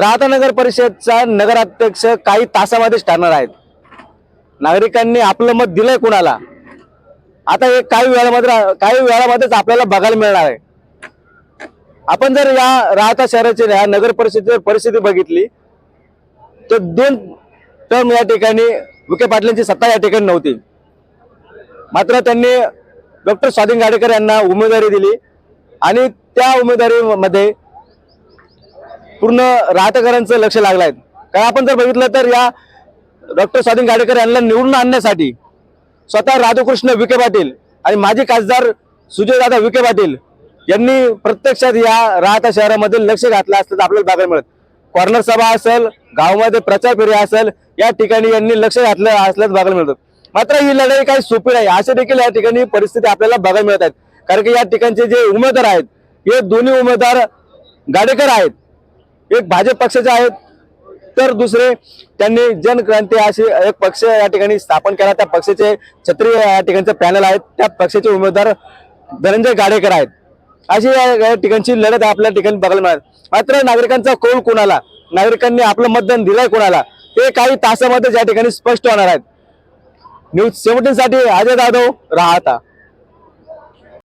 राहता नगर परिषदचा नगराध्यक्ष काही तासामध्येच ठरणार आहेत. नागरिकांनी आपलं मत दिलंय कुणाला? आता हे काही वेळामध्ये काही वेळामध्येच आपल्याला बघायला मिळणार आहे. आपण जर या राहता शहराची या नगर परिषदेची परिस्थिती बघितली तर दोन टर्म या ठिकाणी विखे पाटलांची सत्ता या ठिकाणी नव्हती. मात्र त्यांनी डॉक्टर स्वाधीन गाडेकर यांना उमेदवारी दिली आणि त्या उमेदवारीमध्ये पूर्ण राहतेकरांचं लक्ष लागलं आहे कारण आपण जर बघितलं तर या डॉक्टर स्वाधीन गाडेकर यांना निवडून आणण्यासाठी स्वतः राधाकृष्ण विखे पाटील आणि माजी खासदार सुजयदादा विखे पाटील यांनी प्रत्यक्षात या राहता शहरामध्ये लक्ष घातलं असतं तर आपल्याला बघायला मिळत. कॉर्नर सभा असेल गावामध्ये प्रचार फेरी असेल या ठिकाणी यांनी लक्ष घातलं असल्याचं बघायला मिळतं. मात्र ही लढाई काही सोपी नाही. असे देखील या ठिकाणी परिस्थिती आपल्याला बघायला मिळत आहेत. कारण की या ठिकाणचे जे उमेदवार आहेत हे दोन्ही उमेदवार गाडेकर आहेत. एक भाजप पक्षाचे आहेत तर दुसरे त्यांनी जनक्रांती असे एक पक्ष या ठिकाणी स्थापन केला. त्या पक्षाचे क्षत्रिय या ठिकाणचे पॅनल आहेत. त्या पक्षाचे उमेदवार धनंजय गाडेकर आहेत. अशी या ठिकाणची लढत आपल्या ठिकाणी बघायला मिळाल. मात्र नागरिकांचा कौल कोणाला? नागरिकांनी आपलं मतदान दिलंय कोणाला? ते काही तासामध्ये या ठिकाणी स्पष्ट होणार आहेत. न्यूज सेव्हन्टीन साठी अजय जाधव राहता.